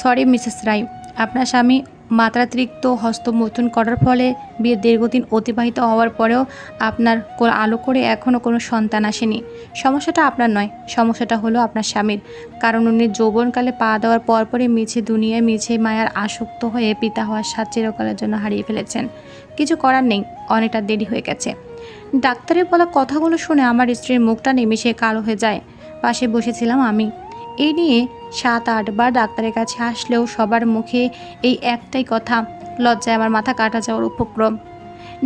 Sorry, Mrs রাই, আপনার স্বামী মাত্রাতিরিক্ত হস্তমৈথুন করার ফলে বিয়ের দীর্ঘদিন অতিবাহিত হওয়ার পরেও আপনার আলো করে এখনও কোনো সন্তান আসেনি। সমস্যাটা আপনার নয়, সমস্যাটা হলো আপনার স্বামীর। কারণ উনি যৌবনকালে পা দেওয়ার পরপরই মিছে দুনিয়ায় মিছে মায়ার আসক্ত হয়ে পিতা হওয়ার স্বাদ চিরকালের জন্য হারিয়ে ফেলেছেন। কিছু করার নেই, অনেকটা দেরি হয়ে গেছে। ডাক্তারের বলা কথাগুলো শুনে আমার স্ত্রীর মুখটা নিমিশে কালো হয়ে যায়। পাশে বসেছিলাম আমি। এই নিয়ে সাত আটবার ডাক্তারের কাছে আসলেও সবার মুখে এই একটাই কথা, লজ্জায় আমার মাথা কাটা যাওয়ার উপক্রম।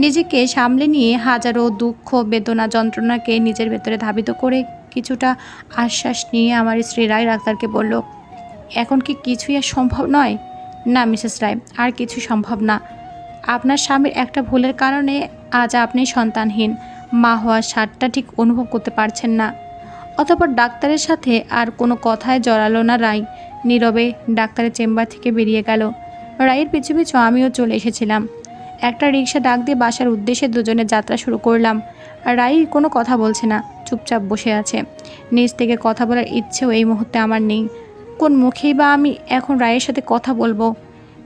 নিজেকে সামলে নিয়ে হাজারো দুঃখ, বেদনা, যন্ত্রণাকে নিজের ভেতরে ধাবিত করে কিছুটা আশ্বাস নিয়ে আমার স্ত্রী রায় ডাক্তারকে বলল, এখন কি কিছুই আর সম্ভব নয়? না, মিসেস রায়, আর কিছু সম্ভব না। আপনার স্বামীর একটা ভুলের কারণে আজ আপনি সন্তানহীন। মা হওয়ার স্বাদটা ঠিক অনুভব করতে পারছেন না। অতপর ডাক্তারের সাথে আর কোনো কথায় জড়ালো না রাই নীরবে ডাক্তারের চেম্বার থেকে বেরিয়ে গেল। রায়ের পিছু পিছু আমিও চলে এসেছিলাম। একটা রিক্সা ডাক দিয়ে বাসার উদ্দেশ্যে দুজনে যাত্রা শুরু করলাম। রাই কোনো কথা বলছে না, চুপচাপ বসে আছে। নিজ থেকে কথা বলার ইচ্ছেও এই মুহূর্তে আমার নেই। কোন মুখেই বা আমি এখন রায়ের সাথে কথা বলব?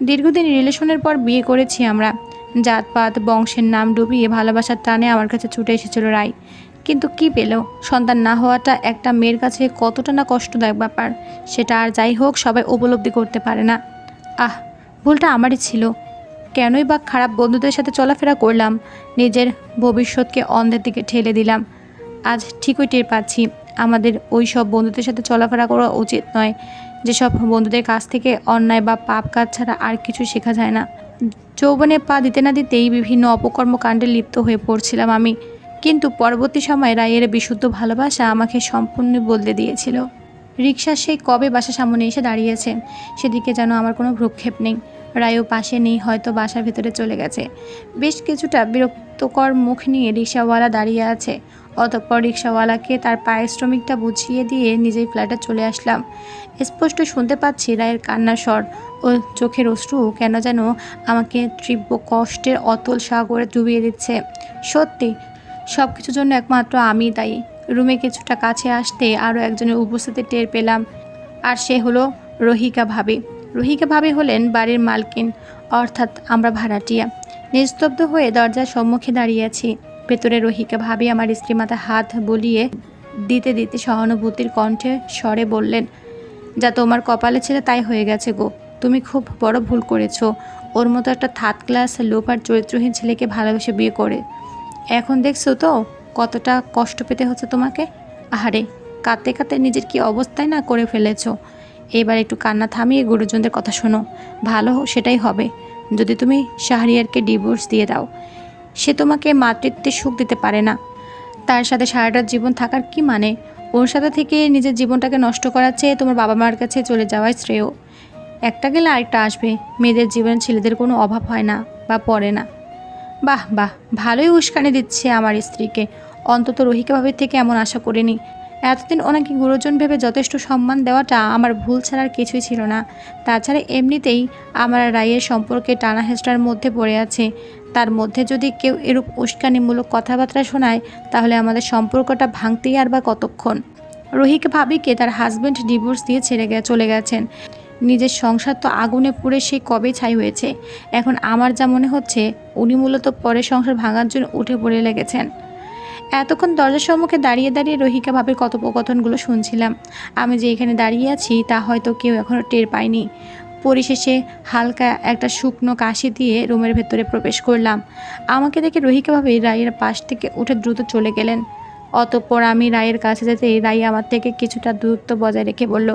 দীর্ঘদিন রিলেশনের পর বিয়ে করেছি আমরা। জাতপাত, বংশের নাম ডুবিয়ে ভালোবাসার টানে আমার কাছে ছুটে এসেছিল রায়। কিন্তু কি পেল? সন্তান না হওয়াটা একটা মেয়ের কাছে কতটা না কষ্টদায়ক ব্যাপার। সেটা আর যাই হোক, সবাই উপলব্ধি করতে পারে না। আহ, ভুলটা আমারই ছিল। কেনই বা খারাপ বন্ধুদের সাথে চলাফেরা করলাম, নিজের ভবিষ্যৎকে অন্ধের দিকে ঠেলে দিলাম। আজ ঠিকই টের পাচ্ছি, আমাদের ওই সব বন্ধুদের সাথে চলাফেরা করা উচিত নয়। যেসব বন্ধুদের কাছ থেকে অন্যায় বা পাপ কাজ ছাড়া আর কিছু শেখা যায় না। যৌবনে পা দিতে না দিতেই বিভিন্ন অপকর্মকাণ্ডে লিপ্ত হয়ে পড়ছিলাম আমি। কিন্তু পরবর্তী সময়ে রায়ের বিশুদ্ধ ভালোবাসা আমাকে সম্পূর্ণ বদলে দিয়েছিল। রিক্সা সেই কবে বাসার সামনে এসে দাঁড়িয়েছে, সেদিকে যেন আমার কোনো ভ্রুক্ষেপ নেই। রায়ও পাশে নেই, হয়তো বাসার ভেতরে চলে গেছে। বেশ কিছুটা বিরক্তকর মুখ নিয়ে রিক্সাওয়ালা দাঁড়িয়ে আছে। অতঃপর রিক্সাওয়ালাকে তার পায়ের শ্রমিকটা বুঝিয়ে দিয়ে নিজেই ফ্ল্যাটে চলে আসলাম। স্পষ্ট শুনতে পাচ্ছি রায়ের কান্নার স্বর ও চোখের অশ্রু কেন যেন আমাকে তীব্র কষ্টের অতল সাগরে ডুবিয়ে দিচ্ছে। সত্যি সব কিছুর জন্য একমাত্র আমি দায়ী। রুমে কিছুটা কাছে আসতে আরও একজনের উপস্থিতি টের পেলাম, আর সে হলো রহিকা ভাবি। রহিকা ভাবি হলেন বাড়ির মালকিন, অর্থাৎ আমরা ভাড়াটিয়া। নিস্তব্ধ হয়ে দরজার সম্মুখে দাঁড়িয়ে আছি। ভেতরে রহিকা ভাবি আমার স্ত্রী মাথা হাত বলিয়ে দিতে দিতে সহানুভূতির কণ্ঠে স্বরে বললেন, যা তোমার কপালে ছিল তাই হয়ে গেছে গো। তুমি খুব বড় ভুল করেছ। ওর মতো একটা থার্ড ক্লাস লোপার চরিত্রহীন ছেলেকে ভালোবেসে বিয়ে করে। এখন দেখছ তো কতটা কষ্ট পেতে হচ্ছে তোমাকে? আহারে, কাঁদতে কাঁদতে নিজের কি অবস্থায় না করে ফেলেছো? এবার একটু কান্না থামিয়ে গুরুজনদের কথা শোনো। ভালো সেটাই হবে। যদি তুমি শাহরিয়ারকে ডিভোর্স দিয়ে দাও, সে তোমাকে মাতৃত্বের সুখ দিতে পারে না। তার সাথে সারাটা জীবন থাকার কি মানে? ওর সাথে থেকে নিজের জীবনটাকে নষ্ট করার চেয়ে তোমার বাবা মার কাছে চলে যাওয়াই শ্রেয়। একটা গেলে আরেকটা আসবে। মেয়েদের জীবনে ছেলেদের কোনো অভাব হয় না বা পড়ে না। বাহ বাহ, ভালোই উস্কানি দিচ্ছে আমার স্ত্রীকে। অন্তত রহিকা ভাবির থেকে এমন আশা করিনি। এতদিন ওনাকে গুরুজন ভেবে যথেষ্ট সম্মান দেওয়াটা আমার ভুল ছাড়ার কিছুই ছিল না। তাছাড়া এমনিতেই আমার রায়ের সম্পর্কে টানা হেস্টার মধ্যে পড়ে আছে। তার মধ্যে যদি কেউ এরূপ উস্কানিমূলক কথাবার্তা শোনায়, তাহলে আমাদের সম্পর্কটা ভাঙতেই আর বা কতক্ষণ? রহিকা ভাবিকে তার হাজব্যান্ড ডিভোর্স দিয়ে ছেড়ে গে, চলে গেছেন। নিজের সংসার তো আগুনে পুড়ে সে কবে ছাই হয়েছে। এখন আমার যা মনে হচ্ছে, উনি মূলত পরে সংসার ভাঙার জন্য উঠে পড়ে লেগেছেন। এতক্ষণ দরজার সম্মুখে দাঁড়িয়ে দাঁড়িয়ে রহিকা ভাবের কথোপকথনগুলো শুনছিলাম। আমি যে এখানে দাঁড়িয়ে আছি, তা হয়তো কেউ এখনও টের পায়নি। পরিশেষে হালকা একটা শুকনো কাশি দিয়ে রুমের ভেতরে প্রবেশ করলাম। আমাকে দেখে রহিকা ভাবে রায়ের পাশ থেকে উঠে দ্রুত চলে গেলেন। অতঃপর আমি রায়ের কাছে যেতে রাই আমার থেকে কিছুটা দূরত্ব বজায় রেখে বলল,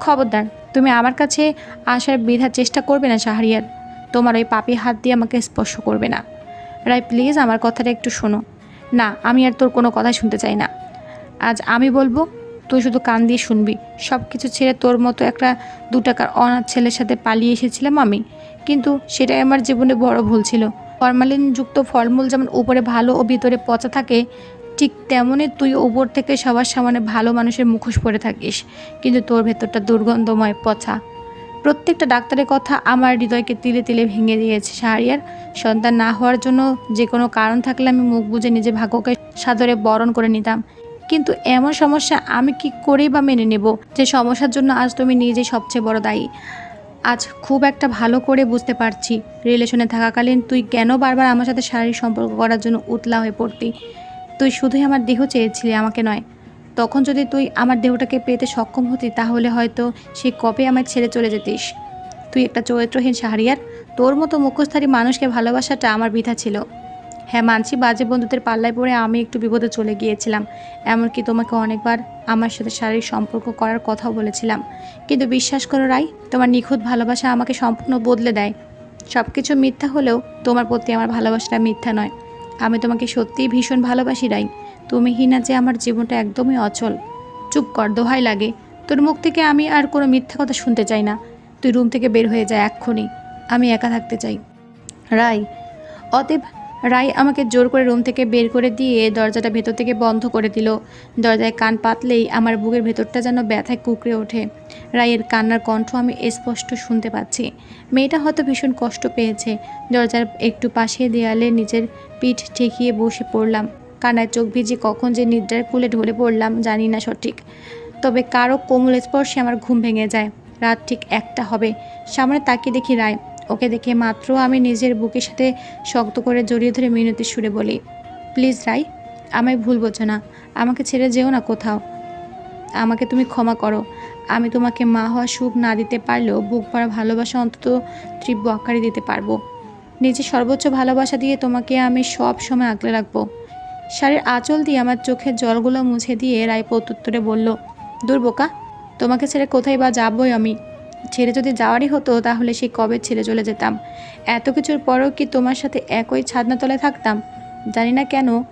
খবরদার তুমি আমার কাছে আসার বিধার চেষ্টা করবে না, শাহরিয়ার। তোমার ওই পাপি হাত দিয়ে আমাকে স্পর্শ করবে না। রাই প্লিজ আমার কথাটা একটু শোনো। না, আমি আর তোর কোনো কথা শুনতে চাই না। আজ আমি বলব, তুই শুধু কান দিয়ে শুনবি। সব কিছু ছেড়ে তোর মতো একটা দু টাকার অনাথ ছেলের সাথে পালিয়ে এসেছিলাম আমি। কিন্তু সেটাই আমার জীবনে বড় ভুল ছিল। ফরমালিনযুক্ত ফলমূল যেমন উপরে ভালো ও ভিতরে পচা থাকে ঠিক তেমনই তুই উপর থেকে সবার সামনে ভালো মানুষের মুখোশ পরে থাকিস। কিন্তু তোর ভেতরটা দুর্গন্ধময় পচা। প্রত্যেকটা ডাক্তারের কথা আমার হৃদয়কে তিলে তিলে ভেঙে দিয়েছে শাহরিয়ার। সন্তান না হওয়ার জন্য যে কোনো কারণ থাকলে আমি মুখ বুজে নিজে ভাগ্যকে সাদরে বরণ করে নিতাম। কিন্তু এমন সমস্যা আমি কি করেই বা মেনে নেব যে সমস্যার জন্য আজ তুমি নিজেই সবচেয়ে বড় দায়ী? আজ খুব একটা ভালো করে বুঝতে পারছি। রিলেশনে থাকাকালীন তুই কেন বারবার আমার সাথে শারীরিক সম্পর্ক করার জন্য উতলা হয়ে পড়তি? তুই শুধুই আমার দেহ চেয়েছিলি আমাকে নয়। তখন যদি তুই আমার দেহটাকে পেতে সক্ষম হতি, তাহলে হয়তো সে কবে আমায় ছেড়ে চলে যেতিস। তুই একটা চরিত্রহীন শাহরিয়ার। তোর মতো মুখোশধারী মানুষকে ভালোবাসাটা আমার বৃথা ছিল। হ্যাঁ মানছি বাজে বন্ধুদের পাল্লায় পড়ে আমি একটু বিপদে চলে গিয়েছিলাম। এমনকি তোমাকে অনেকবার আমার সাথে শারীরিক সম্পর্ক করার কথাও বলেছিলাম। কিন্তু বিশ্বাস করো রাই, তোমার নিখুঁত ভালোবাসা আমাকে সম্পূর্ণ বদলে দেয়। সব কিছু মিথ্যা হলেও তোমার প্রতি আমার ভালোবাসাটা মিথ্যা নয়। আমি তোমাকে সত্যিই ভীষণ ভালোবাসি রাই তুমি হিনা যে আমার জীবনটা একদমই অচল। চুপ কর, দোহাই লাগে। তোর মুখ থেকে আমি আর কোনো মিথ্যা কথা শুনতে চাই না। তুই রুম থেকে বের হয়ে যায় এক্ষুনি। আমি একা থাকতে চাই। রাই, অতএব রাই আমাকে জোর করে রুম থেকে বের করে দিয়ে দরজাটা ভেতর থেকে বন্ধ করে দিল। দরজায় কান পাতলেই আমার বুকের ভেতরটা যেন ব্যথায় কুকড়ে ওঠে। রায়ের কান্নার কণ্ঠ আমি স্পষ্ট শুনতে পাচ্ছি। মেয়েটা হয়তো ভীষণ কষ্ট পেয়েছে। দরজার একটু পাশে দেয়ালে নিজের পিঠ ঠেকিয়ে বসে পড়লাম। কান্নায় চোখ ভিজে কখন যে নিদ্রার কুলে ঢলে পড়লাম জানি না সঠিক। তবে কারও কোমল স্পর্শে আমার ঘুম ভেঙে যায়। রাত ঠিক একটা হবে। সামনে তাকিয়ে দেখি রায় ওকে দেখে মাত্র আমি নিজের বুকের সাথে শক্ত করে জড়িয়ে ধরে মিনতি সুরে বলি, প্লিজ রাই, আমায় ভুল বোঝো না, আমাকে ছেড়ে যেও না কোথাও। আমাকে তুমি ক্ষমা করো। আমি তোমাকে মা হওয়া সুখ না দিতে পারলেও বুক ভরা ভালোবাসা অন্তত তীব্র আকারে দিতে পারব। নিজের সর্বোচ্চ ভালোবাসা দিয়ে তোমাকে আমি সব সময় আগলে রাখব। শাড়ির আঁচল দিয়ে আমার চোখের জলগুলো মুছে দিয়ে রায় প্রত্যুত্তরে বলল দুর্বোকা তোমাকে ছেড়ে কোথায় বা যাবই আমি? ছেড়ে যদি যাওয়ারই হতো, তাহলে সেই কবে ছেড়ে চলে যেতাম? এত কিছুর পরেও কি তোমার সাথে একই ছাদনাতলে থাকতাম? জানি না কেন,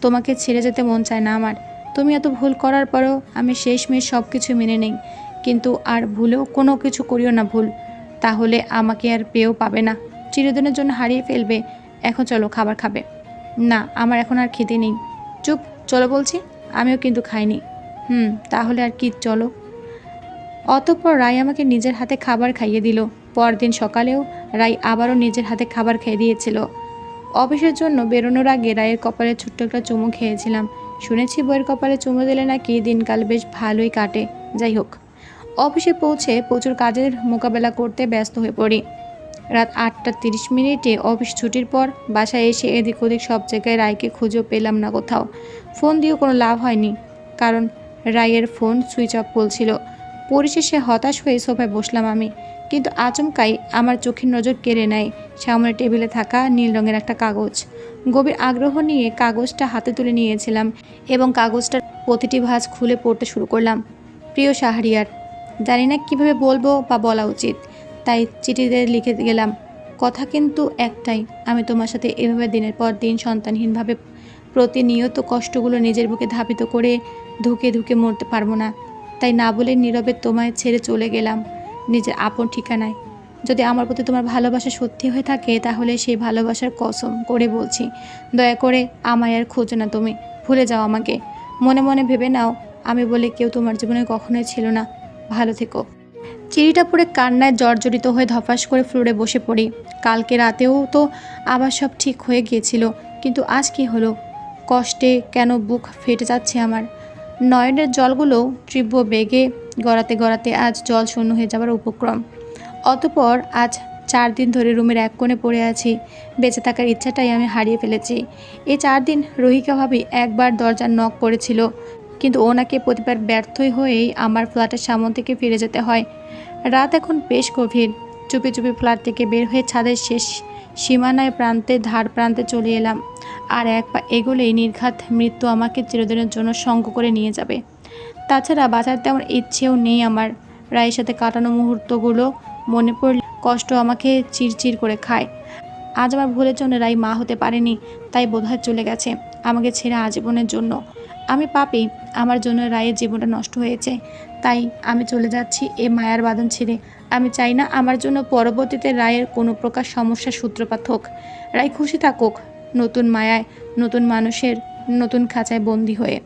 তোমাকে ছেড়ে যেতে মন চায় না আমার। তুমি এত ভুল করার পরেও আমি শেষ শেষমেশ সব কিছু মেনে নেই। কিন্তু আর ভুলেও কোনো কিছু করিও না ভুল। তাহলে আমাকে আর পেয়েও পাবে না। চিরদিনের জন্য হারিয়ে ফেলবে। এখন চলো খাবার খাবে। না, আমার এখন আর খেতে নেই। চুপ, চলো বলছি। আমিও কিন্তু খাইনি। হুম, তাহলে আর কি, চলো। অতঃপর রায় আমাকে নিজের হাতে খাবার খাইয়ে দিল। পরদিন সকালেও রায় আবারও নিজের হাতে খাবার খেয়ে দিয়েছিল। অফিসের জন্য বেরোনোর আগে রায়ের কপালে ছোট্ট একটা চুমু খেয়েছিলাম। শুনেছি বইয়ের কপালে চুমু দিলে নাকি দিনকাল বেশ ভালোই কাটে। যাই হোক, অফিসে পৌঁছে প্রচুর কাজের মোকাবেলা করতে ব্যস্ত হয়ে পড়ি। রাত আটটা তিরিশ মিনিটে অফিস ছুটির পর বাসায় এসে এদিক ওদিক সব জায়গায় রায়কে খুঁজেও পেলাম না কোথাও। ফোন দিয়েও কোনো লাভ হয়নি, কারণ রায়ের ফোন সুইচ অফ বলছিল। পরিশেষে হতাশ হয়ে সোফায় বসলাম আমি। কিন্তু আচমকাই আমার চোখের নজর কেড়ে নেয় সামনে টেবিলে থাকা নীল রঙের একটা কাগজ। গভীর আগ্রহ নিয়ে কাগজটা হাতে তুলে নিয়েছিলাম এবং কাগজটার প্রতিটি ভাঁজ খুলে পড়তে শুরু করলাম। প্রিয় শাহরিয়ার, জানি না কীভাবে বলব বা বলা উচিত, তাই চিঠিতে লিখে গেলাম, কথা কিন্তু একটাই, আমি তোমার সাথে এভাবে দিনের পর দিন সন্তানহীনভাবে প্রতিনিয়ত কষ্টগুলো নিজের বুকে ধাবিত করে ধুকে ধুকে মরতে পারব না। তাই না বলে নীরবে তোমায় ছেড়ে চলে গেলাম। নিজের আপন ঠিকানায়। যদি আমার প্রতি তোমার ভালোবাসা সত্যি হয়ে থাকে, তাহলে সেই ভালোবাসার কসম করে বলছি। দয়া করে আমায় আর খোঁজো না তুমি। ভুলে যাও আমাকে। মনে মনে ভেবে নাও, আমি বলে কেউ তোমার জীবনে কখনোই ছিল না। ভালো থেকো। চিঠিটা পড়ে কান্নায় জর্জরিত হয়ে ধপাস করে ফ্লোরে বসে পড়ি। কালকে রাতেও তো আবার সব ঠিক হয়ে গিয়েছিল। কিন্তু আজ কি হলো? কষ্টে কেন বুক ফেটে যাচ্ছে আমার? নয়নের জলগুলো তীব্র বেগে গড়াতে গড়াতে আজ জল শূন্য হয়ে যাবার উপক্রম। অতপর আজ চার দিন ধরে রুমের এক কোণে পড়ে আছি, বেঁচে থাকার ইচ্ছাটাই আমি হারিয়ে ফেলেছি। এই চার দিন রহিকা ভাবি একবার দরজার নখ পড়েছিল, কিন্তু ওনাকে প্রতিবার ব্যর্থই হয়েই আমার ফ্ল্যাটের সামন থেকে ফিরে যেতে হয়। রাত এখন বেশ গভীর। চুপি চুপি ফ্ল্যাট থেকে বের হয়ে ছাদের শেষ সীমানায় প্রান্তে, ধার প্রান্তে চলে এলাম। আর এক পা এগোলেই নির্ঘাত মৃত্যু আমাকে চিরদিনের জন্য সঙ্গ করে নিয়ে যাবে। তাছাড়া বাঁচার তেমন ইচ্ছেও নেই আমার। রায়ের সাথে কাটানো মুহূর্তগুলো মনে পড়লে কষ্ট আমাকে চিরচির করে খায়। আজ আমার ভুলের জন্য রাই মা হতে পারেনি, তাই বোধহয় চলে গেছে আমাকে ছেড়ে আজীবনের জন্য। আমি পাপি, আমার জন্য রায়ের জীবনটা নষ্ট হয়েছে, তাই আমি চলে যাচ্ছি এ মায়ার বাঁধন ছেড়ে। আমি চাই না আমার জন্য পরবর্তীতে রায়ের কোনো প্রকার সমস্যার সূত্রপাত হোক। রায় খুশি থাকুক, নতুন মায়ায়, নতুন মানুষের নতুন খাঁচায় বন্দি হয়ে।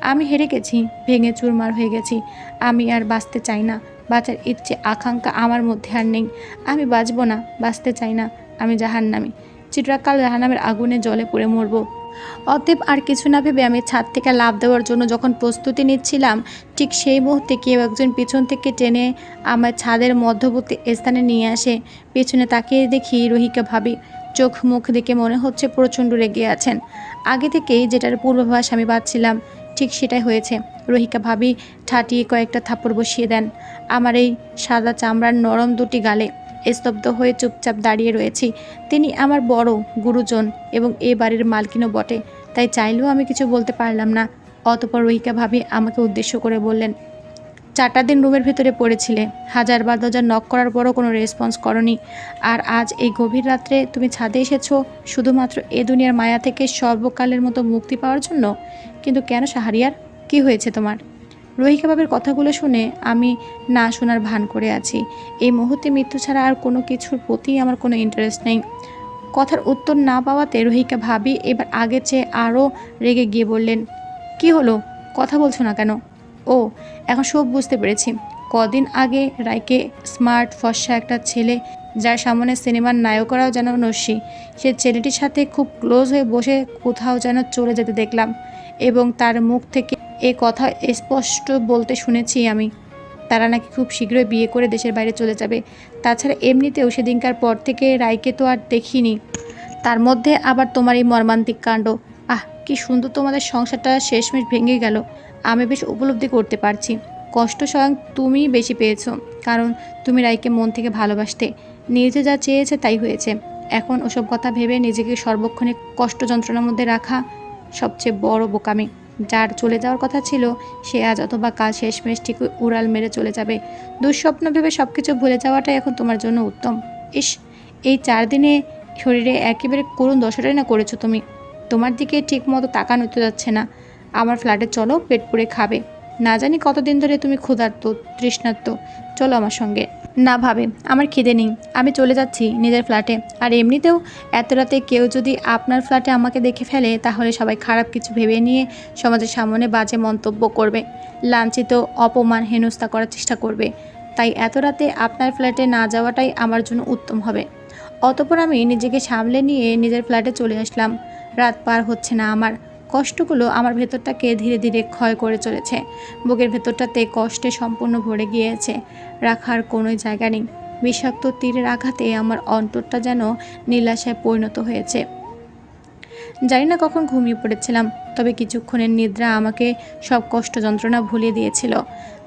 আমি হেরে গেছি, ভেঙে চুরমার হয়ে গেছি। আমি আর বাঁচতে চাই না, বাঁচার ইচ্ছে, আকাঙ্ক্ষা আমার মধ্যে আর নেই। আমি বাঁচবো না, বাঁচতে চাই না, আমি জাহান্নামি। চিত্রাকাল জাহান্নামের আগুনে জলে পড়ে মরবো। অতএব আর কিছু না ভেবে আমি ছাদ থেকে লাভ দেওয়ার জন্য যখন প্রস্তুতি নিচ্ছিলাম, ঠিক সেই মুহূর্তে কেউ একজন পিছন থেকে টেনে আমার ছাদের মধ্যবর্তী স্থানে নিয়ে আসে। পেছনে তাকিয়ে দেখি রোহিকা ভাবি। চোখ মুখ দেখে মনে হচ্ছে প্রচণ্ড রেগে আছেন। আগে থেকেই যেটার পূর্বাভাস আমি পাচ্ছিলাম, ঠিক সেটাই হয়েছে। রোহিকা ভাবি ঠাটিয়ে কয়েকটা থাপ্পড় বসিয়ে দেন। আমার এই সাদা চামড়ার নরম দুটি গালে স্তব্ধ হয়ে চুপচাপ দাঁড়িয়ে রয়েছি। তিনি আমার বড়, গুরুজন এবং এ বাড়ির মালকিনও বটে। তাই চাইলেও আমি কিছু বলতে পারলাম না। অতপর রোহিকা ভাবি আমাকে উদ্দেশ্য করে বললেন, চারটা দিন রুমের ভেতরে পড়েছিলে। হাজার হাজারবার দরজা নক করার পরও কোনো রেসপন্স করনি। আর আজ এই গভীর রাত্রে তুমি ছাদে এসেছ, শুধুমাত্র এ দুনিয়ার মায়া থেকে সর্বকালের মতো মুক্তি পাওয়ার জন্য? কিন্তু কেন সাহারিয়ার? কি হয়েছে তোমার? রোহিকা বাবের কথাগুলো শুনে আমি না শোনার ভান করে আছি। এই মুহূর্তে মৃত্যু ছাড়া আর কোনো কিছুর প্রতি আমার কোনো ইন্টারেস্ট নেই। কথার উত্তর না পাওয়াতে রোহিকা ভাবি এবার আগের চেয়ে আরও রেগে গিয়ে বললেন, কি হলো? কথা বলছো না কেন? ও, এখন সব বুঝতে পেরেছি। কদিন আগে রায়কে স্মার্ট ফর্সা একটা ছেলে, যার সামনে সিনেমার নায়করাও যেন নস্যি, সে ছেলেটির সাথে খুব ক্লোজ হয়ে বসে কোথাও যেন চলে যেতে দেখলাম এবং তার মুখ থেকে এ কথা স্পষ্ট বলতে শুনেছি আমি। তারা নাকি খুব শীঘ্রই বিয়ে করে দেশের বাইরে চলে যাবে। তাছাড়া এমনিতেও সেদিনকার পর থেকে রায়কে তো আর দেখিনি। তার মধ্যে আবার তোমার এই মর্মান্তিক কাণ্ড। আহ, কি সুন্দর তোমাদের সংসারটা শেষমেশ ভেঙে গেল। আমি বেশ উপলব্ধি করতে পারছি। কষ্ট স্বয়ং তুমিই বেশি পেয়েছ। কারণ তুমি রাইকে মন থেকে ভালোবাসতে। নিজে যা চেয়েছে তাই হয়েছে। এখন ওসব কথা ভেবে নিজেকে সর্বক্ষণে কষ্ট যন্ত্রণার মধ্যে রাখা সবচেয়ে বড় বোকামি। যার চলে যাওয়ার কথা ছিল, সে আজ অথবা কাল শেষমেশ ঠিক উড়াল মেরে চলে যাবে। দুঃস্বপ্ন ভেবে সব কিছু ভুলে যাওয়াটাই এখন তোমার জন্য উত্তম। ইস, এই চার দিনে শরীরে একেবারে করুণ দশাটাই না করেছ তুমি? তোমার দিকে ঠিক মতো তাকানো তো যাচ্ছে না। আমার ফ্ল্যাটে চলো, পেট পুড়ে খাবে। না জানি কতদিন ধরে তুমি ক্ষুধার্ত, তৃষ্ণার্ত। চলো আমার সঙ্গে। না ভাবে, আমার খিদে নেই। আমি চলে যাচ্ছি নিজের ফ্ল্যাটে। আর এমনিতেও এত রাতে কেউ যদি আপনার ফ্ল্যাটে আমাকে দেখে ফেলে, তাহলে সবাই খারাপ কিছু ভেবে নিয়ে সমাজের সামনে বাজে মন্তব্য করবে। লাঞ্ছিত, অপমান, হেনস্থা করার চেষ্টা করবে। তাই এত রাতে আপনার ফ্ল্যাটে না যাওয়াটাই আমার জন্য উত্তম হবে। অতপর আমি নিজেকে সামলে নিয়ে নিজের ফ্ল্যাটে চলে আসলাম। রাত পার হচ্ছে না আমার। কষ্টগুলো আমার ভেতরটাকে ধীরে ধীরে ক্ষয় করে চলেছে। বুকের ভেতরটাতে কষ্টে সম্পূর্ণ ভরে গিয়েছে। রাখার কোনো জায়গা নেই। বিষাক্ত তীরের আঘাতে আমার অন্তরটা যেন নীলাশায় পরিণত হয়েছে। জানি না কখন ঘুমিয়ে পড়েছিলাম, তবে কিছুক্ষণের নিদ্রা আমাকে সব কষ্ট যন্ত্রণা ভুলিয়ে দিয়েছিল।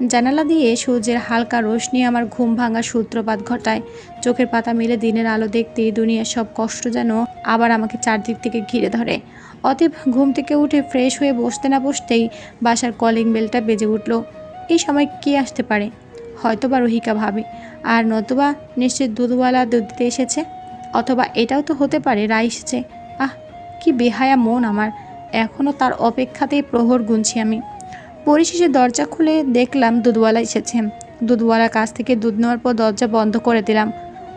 জানালা দিয়ে সূর্যের হালকা রোশনি আমার ঘুম ভাঙা সূত্রপাত ঘটায়। চোখের পাতা মিলে দিনের আলো দেখতেই দুনিয়ার সব কষ্ট যেন আবার আমাকে চারদিক থেকে ঘিরে ধরে। অতএব ঘুম থেকে উঠে ফ্রেশ হয়ে বসতে না বসতেই বাসার কলিং বেলটা বেজে উঠল। এই সময় কে আসতে পারে? হয়তো বা রহিকা ভাবে। আর নতুবা নিশ্চয় দুধওয়ালা দুধ দিতে এসেছে? অথবা এটাও তো হতে পারে রাই এসেছে। আহ কি বেহায়া মন আমার। এখনও তার অপেক্ষাতেই প্রহর গুনছি আমি। পরিশেষে দরজা খুলে দেখলাম দুধওয়ালা এসেছে। দুধওয়ালার কাছ থেকে দুধ নেওয়ার পর দরজা বন্ধ করে দিলাম।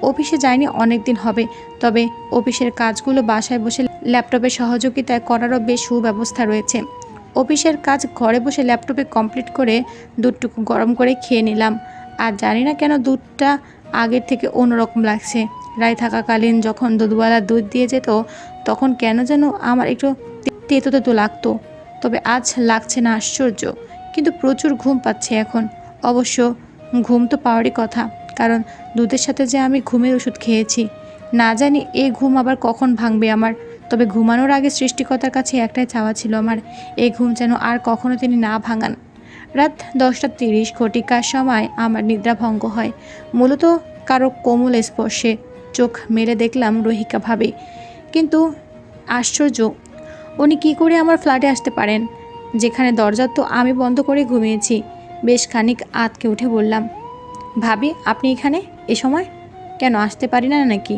অফিসে যাইনি অনেক দিন হবে, তবে অফিসের কাজগুলো বাসায় বসে ল্যাপটপের সহযোগিতায় করারও বেশ সুব্যবস্থা রয়েছে। অফিসের কাজ ঘরে বসে ল্যাপটপে কমপ্লিট করে দুধটুকু গরম করে খেয়ে নিলাম। আর জানি না কেন দুধটা আগের থেকে অন্যরকম লাগছে। রায় থাকাকালীন যখন দুধওয়ালা দুধ দিয়ে যেত, তখন কেন যেন আমার একটু তেতো তেতো লাগতো। তবে আজ লাগছে না আশ্চর্য, কিন্তু প্রচুর ঘুম পাচ্ছে এখন। অবশ্য ঘুম তো পাওয়ারই কথা, কারণ দুধের সাথে যে আমি ঘুমের ওষুধ খেয়েছি, না জানি এই ঘুম আবার কখন ভাঙবে আমার। তবে ঘুমানোর আগে সৃষ্টিকর্তার কাছে একটাই চাওয়া ছিল আমার এই ঘুম যেন আর কখনো তিনি না ভাঙান। রাত দশটা তিরিশ ঘটিকার সময় আমার নিদ্রা ভঙ্গ হয়। মূলত কারও কোমল স্পর্শে চোখ মেরে দেখলাম রহিকা ভাবে। কিন্তু আশ্চর্য, উনি কি করে আমার ফ্ল্যাটে আসতে পারেন? যেখানে দরজা তো আমি বন্ধ করে ঘুমিয়েছি। বেশ খানিক আতকে উঠে বললাম, ভাবি, আপনি এখানে? এ সময়? কেন, আসতে পারি না নাকি?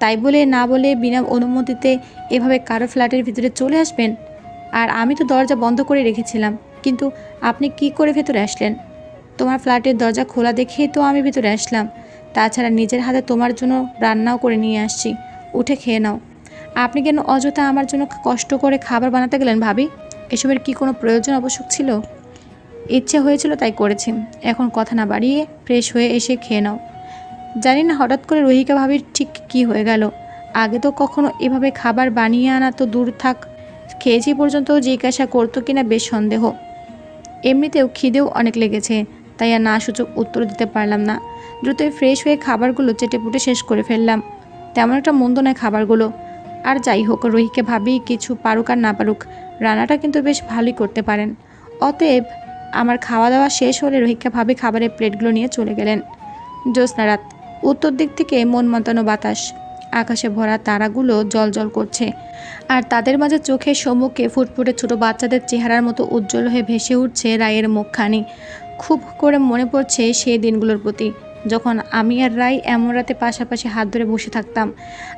তাই বলে না বলে বিনা অনুমতিতে এভাবে কারও ফ্ল্যাটের ভিতরে চলে আসবেন? আর আমি তো দরজা বন্ধ করে রেখেছিলাম, কিন্তু আপনি কি করে ভেতরে আসলেন? তোমার ফ্ল্যাটের দরজা খোলা দেখেই তো আমি ভেতরে আসলাম। তাছাড়া নিজের হাতে তোমার জন্য রান্নাও করে নিয়ে আসছি। উঠে খেয়ে নাও। আপনি কেন অযথা আমার জন্য কষ্ট করে খাবার বানাতে গেলেন ভাবি? এসবের কি কোনো প্রয়োজন আবশ্যক ছিল? ইচ্ছে হয়েছিল তাই করেছি। এখন কথা না বাড়িয়ে ফ্রেশ হয়ে এসে খেয়ে নাও। জানি না হঠাৎ করে রহিকা ভাবির ঠিক কি হয়ে গেল। আগে তো কখনো এভাবে খাবার বানিয়ে আনা তো দূর থাক। খেয়েছি পর্যন্ত জিজ্ঞাসা করতো কিনা বেশ সন্দেহ। এমনিতেও খিদেও অনেক লেগেছে, তাই আর না সূচক উত্তর দিতে পারলাম না। দ্রুতই ফ্রেশ হয়ে খাবারগুলো চেটেপুটে শেষ করে ফেললাম। তেমন একটা মন্দ নয় খাবারগুলো। আর যাই হোক রোহিকে ভাবি কিছু পারুক আর না পারুক, রান্নাটা কিন্তু বেশ ভালোই করতে পারেন। অতএব আমার খাওয়া দাওয়া শেষ হলে রোহিকা ভাবি খাবারের প্লেটগুলো নিয়ে চলে গেলেন। জ্যোৎস্না রাত উত্তর দিক থেকে মন মতানো বাতাস। আকাশে ভরা তারাগুলো জল জল করছে। আর তাদের মাঝে চোখের সম্মুখে ফুটফুটে ছোট বাচ্চাদের চেহারার মতো উজ্জ্বল হয়ে ভেসে উঠছে রায়ের মুখখানি। খুব করে মনে পড়ছে সেই দিনগুলোর প্রতি। যখন আমি আর রাই এমন রাতে পাশাপাশি হাত ধরে বসে থাকতাম,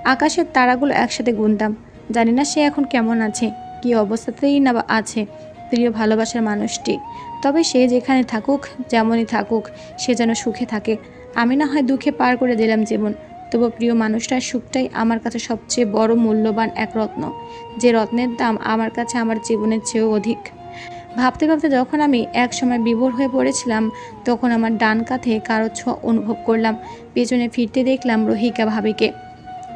আকাশের তারাগুলো একসাথে গুনতাম। জানি না সে এখন কেমন আছে, কী অবস্থাতেই না বা আছে প্রিয় ভালোবাসার মানুষটি। তবে সে যেখানে থাকুক, যেমনই থাকুক, সে যেন সুখে থাকে। আমি না হয় দুঃখে পার করে দিলাম জীবন। তবু প্রিয় মানুষটার সুখটাই আমার কাছে সবচেয়ে বড় মূল্যবান এক রত্ন। যে রত্নের দাম আমার কাছে আমার জীবনের চেয়েও অধিক। ভাবতে ভাবতে যখন আমি এক সময় বিভোর হয়ে পড়েছিলাম, তখন আমার ডান কাঁধে কারও ছোঁয়া অনুভব করলাম, পেছনে ফিরতে দেখলাম রোহিকা ভাবিকে।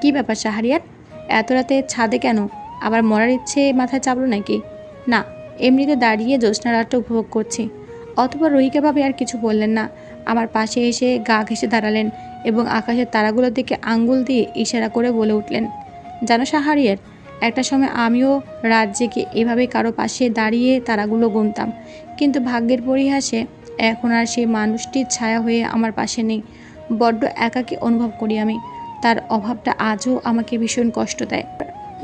কি ব্যাপার শাহরিয়ার? এত রাতে ছাদে কেন? আবার মরার ইচ্ছে মাথায় চাপলো নাকি? না, এমনিতে দাঁড়িয়ে জ্যোৎস্না রাতটা উপভোগ করছি। অথবা রোহিকা ভাবি আর কিছু বললেন না। আমার পাশে এসে গা ঘেসে দাঁড়ালেন এবং আকাশের তারাগুলোর দিকে আঙ্গুল দিয়ে ইশারা করে বলে উঠলেন, জানো সাহারিয়ার একটা সময় আমিও রাত জেগে এভাবে কারও পাশে দাঁড়িয়ে তারাগুলো গুনতাম। কিন্তু ভাগ্যের পরিহাসে এখন আর সেই মানুষটির ছায়া হয়ে আমার পাশে নেই। বড্ড একাকী অনুভব করি আমি। তার অভাবটা আজও আমাকে ভীষণ কষ্ট দেয়।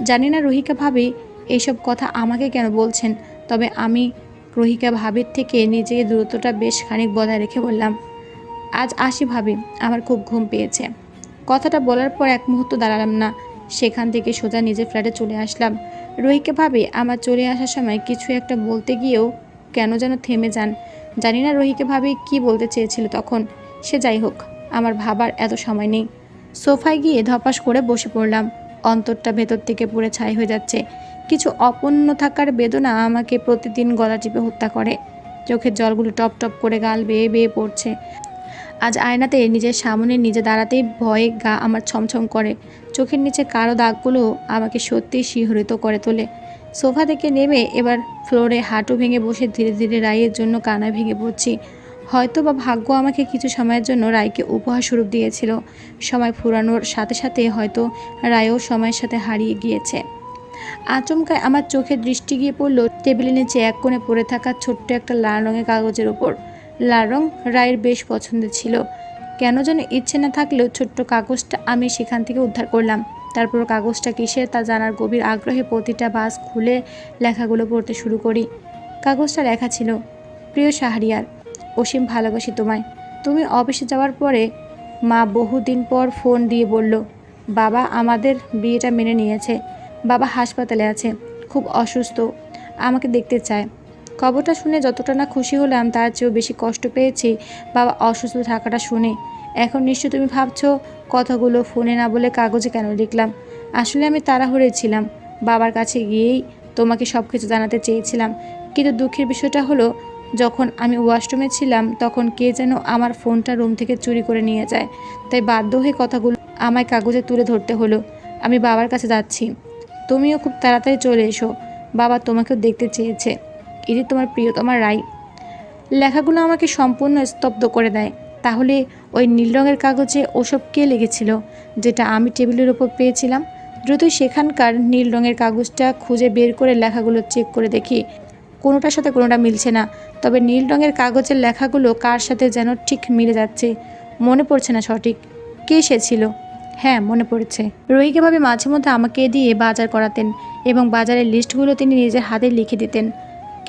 জানি না রহিকা ভাবি এইসব কথা আমাকে কেন বলছেন, তবে আমি রোহিকা ভাবির থেকে নিজের দূরত্বটা বেশ খানিক বজায় রেখে বললাম, আজ আসি ভাবি, আমার খুব ঘুম পেয়েছে। কথাটা বলার পর এক মুহূর্ত দাঁড়ালাম না। সেখান থেকে সোজা নিজের ফ্ল্যাটে চলে আসলাম। রহিকা ভাবি, আমার চলে আসার সময় কিছু একটা বলতে গিয়েও কেন যেন থেমে যান? জানি না রহিকা ভাবি কি বলতে চেয়েছিল তখন। সে যাই হোক, আমার ভাবার এত সময় নেই। সোফায় গিয়ে ধপাস করে বসে পড়লাম। অন্তরটা ভেতর থেকে পুড়ে ছাই হয়ে যাচ্ছে। কিছু অপন্ন থাকার বেদনা আমাকে প্রতিদিন গলা চিপে হত্যা করে। চোখের জলগুলো টপ টপ করে গাল বেয়ে বেয়ে পড়ছে। আজ আয়নাতে নিজের সামনে নিজে দাঁড়াতেই ভয়ে গা আমার ছমছম করে। চোখের নিচে কালো দাগগুলো আমাকে সত্যিই শিহরিত করে তোলে। সোফা থেকে নেমে এবার ফ্লোরে হাঁটু ভেঙে বসে ধীরে ধীরে রায়ের জন্য কানা ভেঙে পড়ছি। হয়তো বা ভাগ্য আমাকে কিছু সময়ের জন্য রায়কে উপহার স্বরূপ দিয়েছিল। সময় ফুরানোর সাথে সাথে হয়তো রায়ও সময়ের সাথে হারিয়ে গিয়েছে। আচমকায় আমার চোখের দৃষ্টি গিয়ে পড়ল টেবিলের নিচে এক কোণে পড়ে থাকা ছোট্ট একটা লাল রঙের কাগজের ওপর লাল রং রায়ের বেশ পছন্দের ছিল। কেন যেন ইচ্ছে না থাকলেও ছোট্ট কাগজটা আমি সেখান থেকে উদ্ধার করলাম। তারপর কাগজটা কিসের তা জানার গভীর আগ্রহে প্রতিটা বাস খুলে লেখাগুলো পড়তে শুরু করি। কাগজটা লেখা ছিল, প্রিয় শাহরিয়ার, অসীম ভালোবাসি তোমায়। তুমি অফিসে যাওয়ার পরে মা বহুদিন পর ফোন দিয়ে বলল, বাবা আমাদের বিয়েটা মেনে নিয়েছে। বাবা হাসপাতালে আছে, খুব অসুস্থ, আমাকে দেখতে চায়। খবরটা শুনে যতটা না খুশি হলাম, তার চেয়েও বেশি কষ্ট পেয়েছি বাবা অসুস্থ থাকাটা শুনে। এখন নিশ্চয় তুমি ভাবছ, কথাগুলো ফোনে না বলে কাগজে কেন লিখলাম? আসলে আমি তাড়াহুড়ে ছিলাম। বাবার কাছে গিয়েই তোমাকে সব কিছু জানাতে চেয়েছিলাম। কিন্তু দুঃখের বিষয়টা হলো, যখন আমি ওয়াশরুমে ছিলাম, তখন কে যেন আমার ফোনটা রুম থেকে চুরি করে নিয়ে যায়। তাই বাধ্য হয়ে কথাগুলো আমায় কাগজে তুলে ধরতে হলো। আমি বাবার কাছে যাচ্ছি। তুমিও খুব তাড়াতাড়ি চলে এসো। বাবা তোমাকেও দেখতে চেয়েছে। এটি তোমার প্রিয় তোমার রাই লেখাগুলো আমাকে সম্পূর্ণ স্তব্ধ করে দেয়। তাহলে ওই নীল রঙের কাগজে ওসব কে লেগেছিল যেটা আমি টেবিলের ওপর পেয়েছিলাম? দ্রুতই সেখানকার নীল রঙের কাগজটা খুঁজে বের করে লেখাগুলো চেক করে দেখি। কোনোটার সাথে কোনোটা মিলছে না। তবে নীল রঙের কাগজের লেখাগুলো কার সাথে যেন ঠিক মিলে যাচ্ছে, মনে পড়ছে না সঠিক। কে সে ছিল? হ্যাঁ মনে পড়েছে। রোহিকে ভাবে মাঝে মধ্যে আমাকে দিয়ে বাজার করাতেন এবং বাজারের লিস্টগুলো তিনি নিজের হাতে লিখে দিতেন।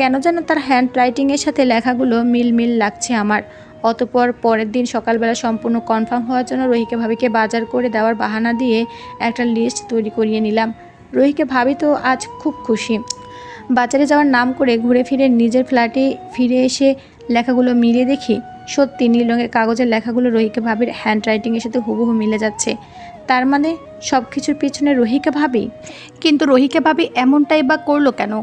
কেন যেন তার হ্যান্ড রাইটিংয়ের সাথে লেখাগুলো মিল মিল লাগছে আমার। অতপর পরের দিন সকালবেলা সম্পূর্ণ কনফার্ম হওয়ার জন্য রোহিকে ভাবিকে বাজার করে দেওয়ার বাহানা দিয়ে একটা লিস্ট তৈরি করিয়ে নিলাম। রোহিকে ভাবি তো আজ খুব খুশি। বাজারে যাওয়ার নাম করে ঘুরে ফিরে নিজের ফ্ল্যাটে ফিরে এসে লেখাগুলো মিলিয়ে দেখি। সত্যি নীল রঙের কাগজের লেখাগুলো রোহিকা ভাবির হ্যান্ড রাইটিংয়ের সাথে হুবহু মিলে যাচ্ছে। তার মানে সব কিছুর পিছনে রোহিকা ভাবি? কিন্তু রোহিকা ভাবি এমনটাই বা করল কেন?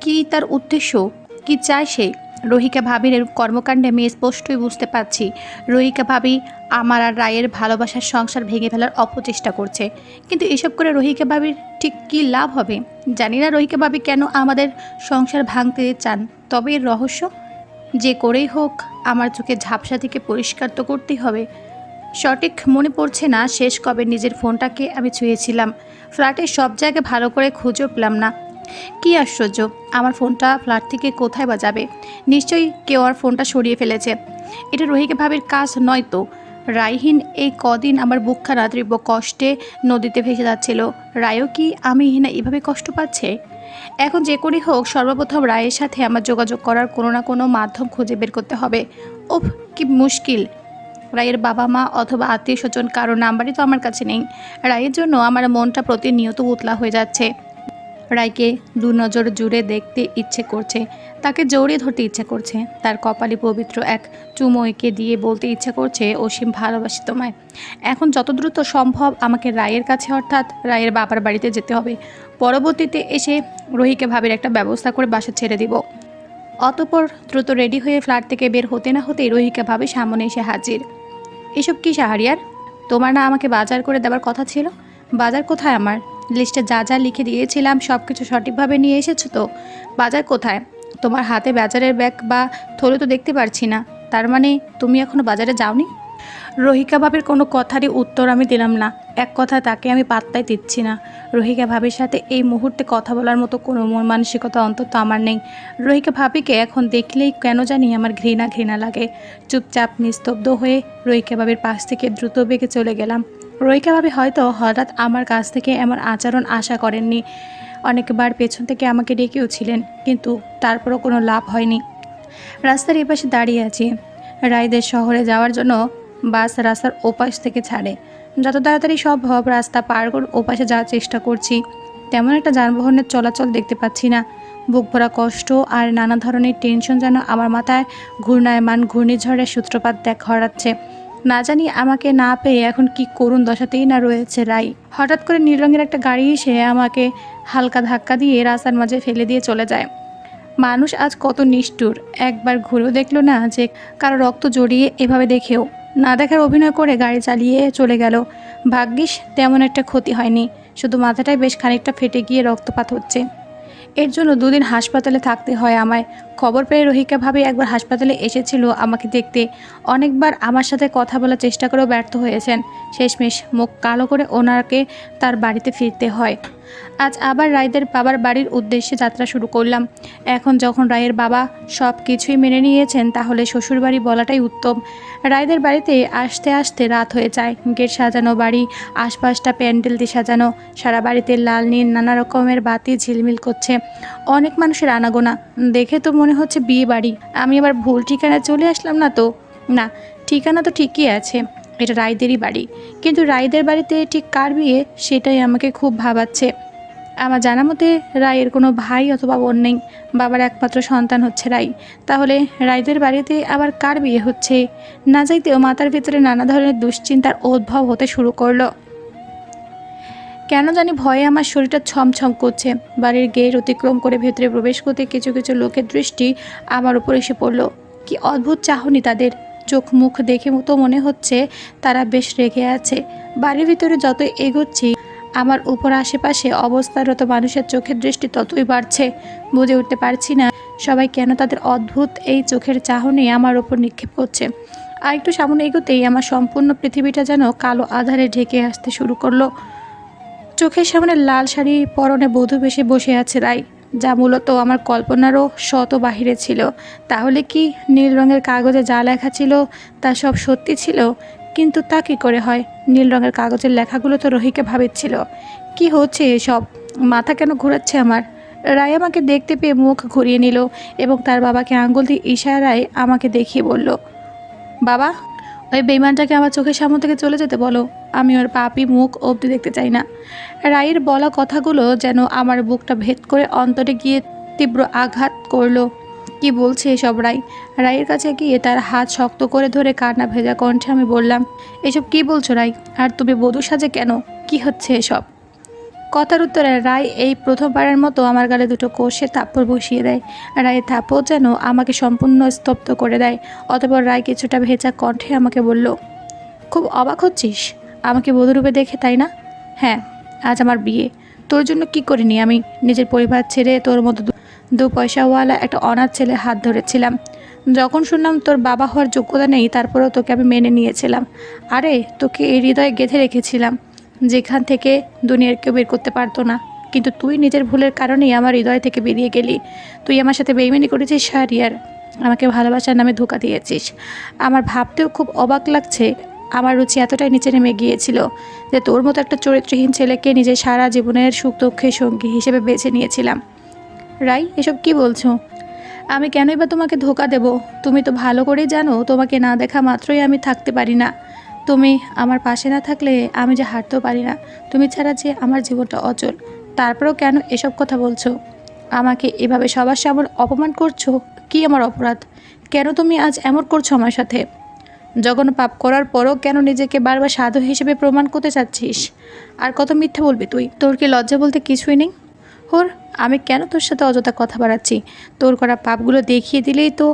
কি তার উদ্দেশ্য? কি চায় সে? রোহিকা ভাবির এর কর্মকাণ্ডে আমি স্পষ্টই বুঝতে পারছি। রোহিকা ভাবি, আমার আর রায়ের ভালোবাসার সংসার ভেঙে ফেলার অপচেষ্টা করছে। কিন্তু এসব করে রহিকা ভাবির ঠিক কী লাভ হবে? জানি না রহিকা ভাবি কেন আমাদের সংসার ভাঙতে চান। তবে এর রহস্য? যে করেই হোক, আমার চোখে ঝাপসা থেকে পরিষ্কার তো করতেই হবে। সঠিক মনে পড়ছে না শেষ কবে নিজের ফোনটাকে আমি ছুঁয়েছিলাম। ফ্ল্যাটের সব জায়গায় ভালো করে খুঁজেও পেলাম না। কি আশ্চর্য, আমার ফোনটা ফ্ল্যাট থেকে কোথায় বা যাবে? নিশ্চয়ই কেউ আর ফোনটা সরিয়ে ফেলেছে। এটা রহিকে ভাবির কাজ নয় তো। রায়হীন এই কদিন আমার বুকখানা তীব্র কষ্টে নদীতে ভেসে যাচ্ছিল। রায়ও কি আমি হিনা এভাবে কষ্ট পাচ্ছে? এখন যে করেই হোক, সর্বপ্রথম রায়ের সাথে আমার যোগাযোগ করার কোনো না কোনো মাধ্যম খুঁজে বের করতে হবে। ওফ কি মুশকিল। রায়ের বাবা মা অথবা আত্মীয় স্বজন কারও নাম্বারই তো আমার কাছে নেই। রায়ের জন্য আমার মনটা প্রতিনিয়ত উতলা হয়ে যাচ্ছে। রায়কে দু নজর জুড়ে দেখতে ইচ্ছে করছে। তাকে জড়িয়ে ধরতে ইচ্ছে করছে। তার কপালে পবিত্র এক চুমো এঁকে দিয়ে বলতে ইচ্ছে করছে, অসীম ভালোবাসি তোমায়। এখন যত দ্রুত সম্ভব আমাকে রায়ের কাছে অর্থাৎ রায়ের বাবার বাড়িতে যেতে হবে। পরবর্তীতে এসে রহিকে ভাবের একটা ব্যবস্থা করে বাসা ছেড়ে দিব। অতপর দ্রুত রেডি হয়ে ফ্ল্যাট থেকে বের হতে না হতেই রহিকা ভাবে সামনে এসে হাজির। এসব কি সাহারিয়ার? তোমার না আমাকে বাজার করে দেওয়ার কথা ছিল? বাজার কোথায় আমার? লিস্টে যা যা লিখে দিয়েছিলাম সব কিছু সঠিকভাবে নিয়ে এসেছ তো? বাজার কোথায়? তোমার হাতে বাজারের ব্যাগ বা থলে তো দেখতে পারছি না। তার মানে তুমি এখনও বাজারে যাওনি? রোহিকা ভাবির কোনো কথারই উত্তর আমি দিলাম না। এক কথা তাকে আমি পাত্তাই দিচ্ছি না। রোহিকা ভাবির সাথে এই মুহূর্তে কথা বলার মতো কোনো মন মানসিকতা অন্তত আমার নেই। রোহিকা ভাবিকে এখন দেখলেই কেন জানি আমার ঘৃণা ঘৃণা লাগে। চুপচাপ নিস্তব্ধ হয়ে রোহিকা ভাবির পাশ থেকে দ্রুত বেগে চলে গেলাম। রহিকা ভাবি হয়তো হঠাৎ আমার কাছ থেকে এমন আচরণ আশা করেননি। অনেকবার পেছন থেকে আমাকে ডেকেও ছিলেন কিন্তু তারপরও কোনো লাভ হয়নি। রাস্তার এপাশে দাঁড়িয়ে আছি। রায়দের শহরে যাওয়ার জন্য বাস রাস্তার ওপাশ থেকে ছাড়ে। যত তাড়াতাড়ি সম্ভব রাস্তা পার করে ওপাশে যাওয়ার চেষ্টা করছি। তেমন একটা যানবাহনের চলাচল দেখতে পাচ্ছি না। বুক ভরা কষ্ট আর নানা ধরনের টেনশন যেন আমার মাথায় ঘূর্ণায়মান ঘূর্ণিঝড়ের সূত্রপাত দেখ হরাচ্ছে। না জানি আমাকে না পেয়ে এখন কি করুণ দশাতেই না রয়েছে রাই। হঠাৎ করে নীল রঙের একটা গাড়ি এসে আমাকে হালকা ধাক্কা দিয়ে রাস্তার মাঝে ফেলে দিয়ে চলে যায়। মানুষ আজ কত নিষ্ঠুর। একবার ঘুরেও দেখল না যে কারও রক্ত জড়িয়ে এভাবে দেখেও। না দেখার অভিনয় করে গাড়ি চালিয়ে চলে গেল। ভাগ্যিস তেমন একটা ক্ষতি হয়নি। শুধু মাথাটায় বেশ খানিকটা ফেটে গিয়ে রক্তপাত হচ্ছে। এর জন্য দুদিন হাসপাতালে থাকতে হয় আমায়। খবর পেয়ে রোহিকা ভাবি একবার হাসপাতালে এসেছিল আমাকে দেখতে। অনেকবার আমার সাথে কথা বলার চেষ্টা করেও ব্যর্থ হয়েছেন। শেষমেশ মুখ কালো করে ওনাকে তার বাড়িতে ফিরতে হয়। আজ আবার রায়দের বাবার বাড়ির উদ্দেশ্যে যাত্রা শুরু করলাম। এখন যখন রায়ের বাবা সব কিছুই মেনে নিয়েছেন, তাহলে শ্বশুরবাড়ি বলাটাই উত্তম। রায়দের বাড়িতে আসতে আসতে রাত হয়ে যায়। গেট সাজানো, বাড়ি আশপাশটা প্যান্ডেল দিয়ে সাজানো, সারা বাড়িতে লাল, নীল, নানা রকমের বাতি ঝিলমিল করছে। অনেক মানুষের আনাগোনা। দেখে তো মনে হচ্ছে বিয়ে বাড়ি আমি আবার ভুল ঠিকানায় চলে আসলাম না তো? না, ঠিকানা তো ঠিকই আছে। এটা রায়দেরই বাড়ি। কিন্তু রায়দের বাড়িতে ঠিক কার বিয়ে, সেটাই আমাকে খুব ভাবাচ্ছে। আমার জানা মতে রায়ের কোনো ভাই অথবা বোন নেই, বাবার একমাত্র সন্তান হচ্ছে রায়। তাহলে রায়দের বাড়িতে আবার কার বিয়ে হচ্ছে? না যাইতেও মাথার ভিতরে নানা ধরনের দুশ্চিন্তার উদ্ভব হতে শুরু করল। কেন জানি ভয়ে আমার শরীরটা ছমছম করছে। বাড়ির গেট অতিক্রম করে ভেতরে প্রবেশ করতে কিছু কিছু লোকের দৃষ্টি আমার উপর এসে পড়ল। কি অদ্ভুত চাহনি তাদের। চোখ মুখ দেখে মতো মনে হচ্ছে তারা বেশ রেগে আছে। বাড়ির ভিতরে যত এগোচ্ছি, আমার উপর আশেপাশে অবস্থারত মানুষের চোখের দৃষ্টি ততই বাড়ছে। বুঝে উঠতে পারছি না সবাই কেন তাদের অদ্ভুত এই চোখের চাহনি আমার উপর নিক্ষেপ করছে। আর একটু সামনে এগোতেই আমার সম্পূর্ণ পৃথিবীটা যেন কালো আধারে ঢেকে আসতে শুরু করল। চোখের সামনে লাল শাড়ি পরনে বধূ বেশে বসে আছে রাই যা মূলত আমার কল্পনারও শত বাহিরে ছিল। তাহলে কি নীল রঙের কাগজে যা লেখা ছিল তা সব সত্যি ছিল? কিন্তু তা কী করে হয়? নীল রঙের কাগজের লেখাগুলো তো রহিকে ভাবেছিল কি হচ্ছে এসব? মাথা কেন ঘোরাচ্ছে আমার? রায় আমাকে দেখতে পেয়ে মুখ ঘুরিয়ে নিল এবং তার বাবাকে আঙ্গুল দিয়ে ইশারায় আমাকে দেখিয়ে বলল, বাবা, ওই বেইমানটাকে আমার চোখের সামনে থেকে চলে যেতে বলো। আমি ওর পাপি মুখ অবধি দেখতে চাই না। রায়ের বলা কথাগুলো যেন আমার বুকটা ভেদ করে অন্তরে গিয়ে তীব্র আঘাত করল। কি বলছে এসব রায়? রায়ের কাছে গিয়ে তার হাত শক্ত করে ধরে কান্না ভেজা কণ্ঠে আমি বললাম, এসব কি বলছো রাই আর তুমি বধূ সাজে কেন? কি হচ্ছে এসব? কথার উত্তরে রায় এই প্রথমবারের মতো আমার গালে দুটো কোষে থাপ্পড় বসিয়ে দেয়। রায়ের থাপ্পড় যেন আমাকে সম্পূর্ণ স্তব্ধ করে দেয়। অতপর রায় কিছুটা ভেজা কণ্ঠে আমাকে বলল, খুব অবাক হচ্ছিস? আমাকে বধূরূপে দেখে, তাই না? হ্যাঁ আজ আমার বিয়ে। তোর জন্য কি করিনি? আমি নিজের পরিবার ছেড়ে তোর মতো দু- পয়সাওয়ালা একটা অনাথ ছেলে হাত ধরেছিলাম। যখন শুনলাম তোর বাবা হওয়ার যোগ্যতা নেই, তারপরেও তোকে আমি মেনে নিয়েছিলাম। আরে, তোকে এই হৃদয়ে গেঁথে রেখেছিলাম, যেখান থেকে দুনিয়ার কেউ বের করতে পারতো না। কিন্তু তুই নিজের ভুলের কারণেই আমার হৃদয় থেকে বেরিয়ে গেলি। তুই আমার সাথে বেইমানি করেছিস, শাহরিয়ার। আমাকে ভালোবাসার নামে ধোকা দিয়েছিস। আমার ভাবতেও খুব অবাক লাগছে আমার রুচি এতটাই নিচে নেমে গিয়েছিল যে তোর মতো একটা চরিত্রহীন ছেলেকে নিজের সারা জীবনের সুখ দুঃখের সঙ্গী হিসেবে বেছে নিয়েছিলাম। রাই, এসব কি বলছো? আমি কেনই বা তোমাকে ধোকা দেব? তুমি তো ভালো করেই জানো, তোমাকে না দেখা মাত্রই আমি থাকতে পারি না। তুমি আমার পাশে না থাকলে আমি যে হাঁটতেও পারি না। তুমি ছাড়া যে আমার জীবনটা অচল। তারপরেও কেন এসব কথা বলছো? আমাকে এভাবে সবার সামনে অপমান করছ? কি আমার অপরাধ? কেন তুমি আজ এমন করছ আমার সাথে? জঘন্য পাপ করার পরও কেন নিজেকে বারবার সাধু হিসেবে প্রমাণ করতে চাচ্ছিস? আর কত মিথ্যে বলবি তুই? তোর কি লজ্জা বলতে কিছুই নেই? হোর, আমি কেন তোর সাথে অযথা কথা বাড়াচ্ছি? তোর করা পাপগুলো দেখিয়ে দিলেই তো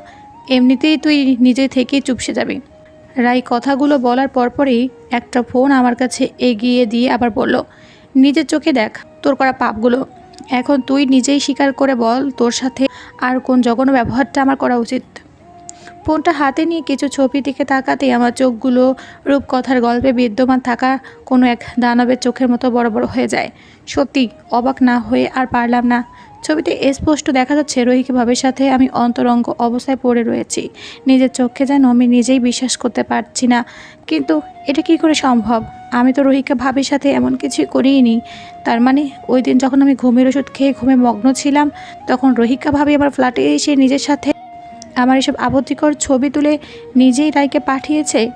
এমনিতেই তুই নিজে থেকেই চুপসে যাবি। রাই কথাগুলো বলার পরপরই একটা ফোন আমার কাছে এগিয়ে দিয়ে আবার বলল, নিজের চোখে দেখ তোর করা পাপগুলো। এখন তুই নিজেই স্বীকার করে বল তোর সাথে আর কোন জঘন্য ব্যবহারটা আমার করা উচিত। ফোনটা হাতে নিয়ে কিছু ছবি দিকে তাকাতেই আমার চোখগুলো রূপকথার গল্পে বিদ্যমান থাকা কোনো এক দানবের চোখের মতো বড় বড় হয়ে যায়। সত্যি, অবাক না হয়ে আর পারলাম না। ছবিতে স্পষ্ট দেখা যাচ্ছে রোহিকে ভাবের সাথে আমি অন্তরঙ্গ অবস্থায় পড়ে রয়েছি। নিজের চোখে যেন আমি নিজেই বিশ্বাস করতে পারছি না। কিন্তু এটা কি করে সম্ভব? আমি তো রোহিকা ভাবির সাথে এমন কিছুই করিনি। তার মানে ওই দিন যখন আমি ঘুমের ওষুধ খেয়ে ঘুমে মগ্ন ছিলাম, তখন রোহিকা ভাবি আমার ফ্ল্যাটে এসে নিজের সাথে আমার এসব আপত্তিকর ছবি তুলে নিজেই রায়কে পাঠিয়েছে?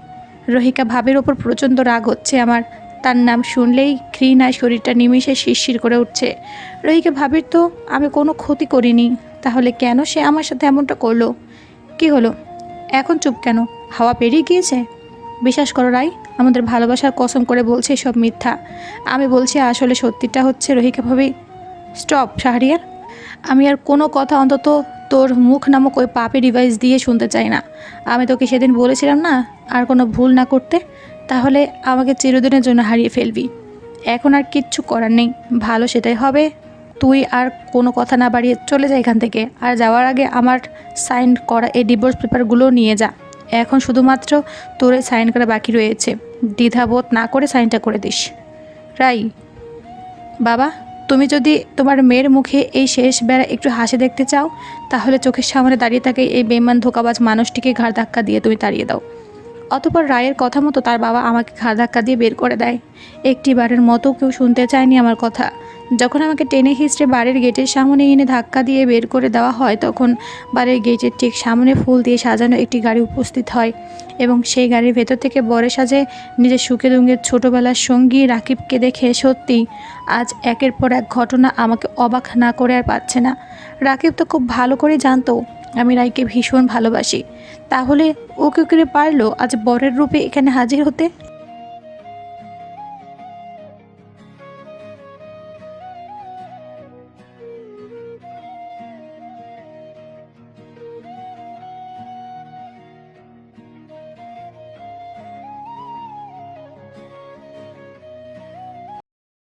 রহিকা ভাবের ওপর প্রচণ্ড রাগ হচ্ছে আমার। তার নাম শুনলেই ঘৃণায় শরীরটা নিমিষে শিরশির করে উঠছে। রহিকা ভাবির তো আমি কোনো ক্ষতি করিনি, তাহলে কেন সে আমার সাথে এমনটা করল? কি হলো? এখন চুপ কেন? হাওয়া পেরিয়ে গিয়েছে? বিশ্বাস করো রাই আমাদের ভালোবাসার কসম করে বলছে সব মিথ্যা। আমি বলছি আসলে সত্যিটা হচ্ছে রহিকা ভাবি, স্টপ শাহরিয়ার। আমি আর কোনো কথা অন্তত তোর মুখ নামক ওই পাপে ডিভাইস দিয়ে শুনতে চাই না। আমি তোকে সেদিন বলেছিলাম না, আর কোনো ভুল না করতে, তাহলে আমাকে চিরদিনের জন্য হারিয়ে ফেলবি। এখন আর কিচ্ছু করার নেই, ভালো সেটাই হবে। তুই আর কোনো কথা না বাড়িয়ে চলে যা এখান থেকে, আর যাওয়ার আগে আমার সাইন করা এই ডিভোর্স পেপারগুলো নিয়ে যা। এখন শুধুমাত্র তোর সাইন করা বাকি রয়েছে। দ্বিধাবোধ না করে সাইনটা করে দিস। রাই, বাবা? তুমি যদি তোমার মেয়ের মুখে এই শেষ বেড়া একটু হাসি দেখতে চাও, তাহলে চোখের সামনে দাঁড়িয়ে থাকে এই বেমান ধোকাবাজ মানুষটিকে ঘাড় ধাক্কা দিয়ে তুমি তাড়িয়ে দাও। অতপর রায়ের কথা মতো তার বাবা আমাকে ঘাড় ধাক্কা দিয়ে বের করে দেয়। একটি বারের মতো কেউ শুনতে চায়নি আমার কথা। যখন আমাকে টেনে হিস্ট্রে বাড়ির গেটের সামনে এনে ধাক্কা দিয়ে বের করে দেওয়া হয়, তখন বাড়ির গেটের ঠিক সামনে ফুল দিয়ে সাজানো একটি গাড়ি উপস্থিত হয়। এবং সেই গাড়ির ভেতর থেকে বরে সাজে নিজের সুখে দুঙ্গের ছোটোবেলার সঙ্গী রাকিবকে দেখে সত্যি আজ একের পর এক ঘটনা আমাকে অবাক না করে আর পাচ্ছে না। রাকিব তো খুব ভালো করে জানতো, আমি রাইকে ভীষণ ভালোবাসি। তাহলে ওকে করে পারল আজ বরের রূপে এখানে হাজির হতে?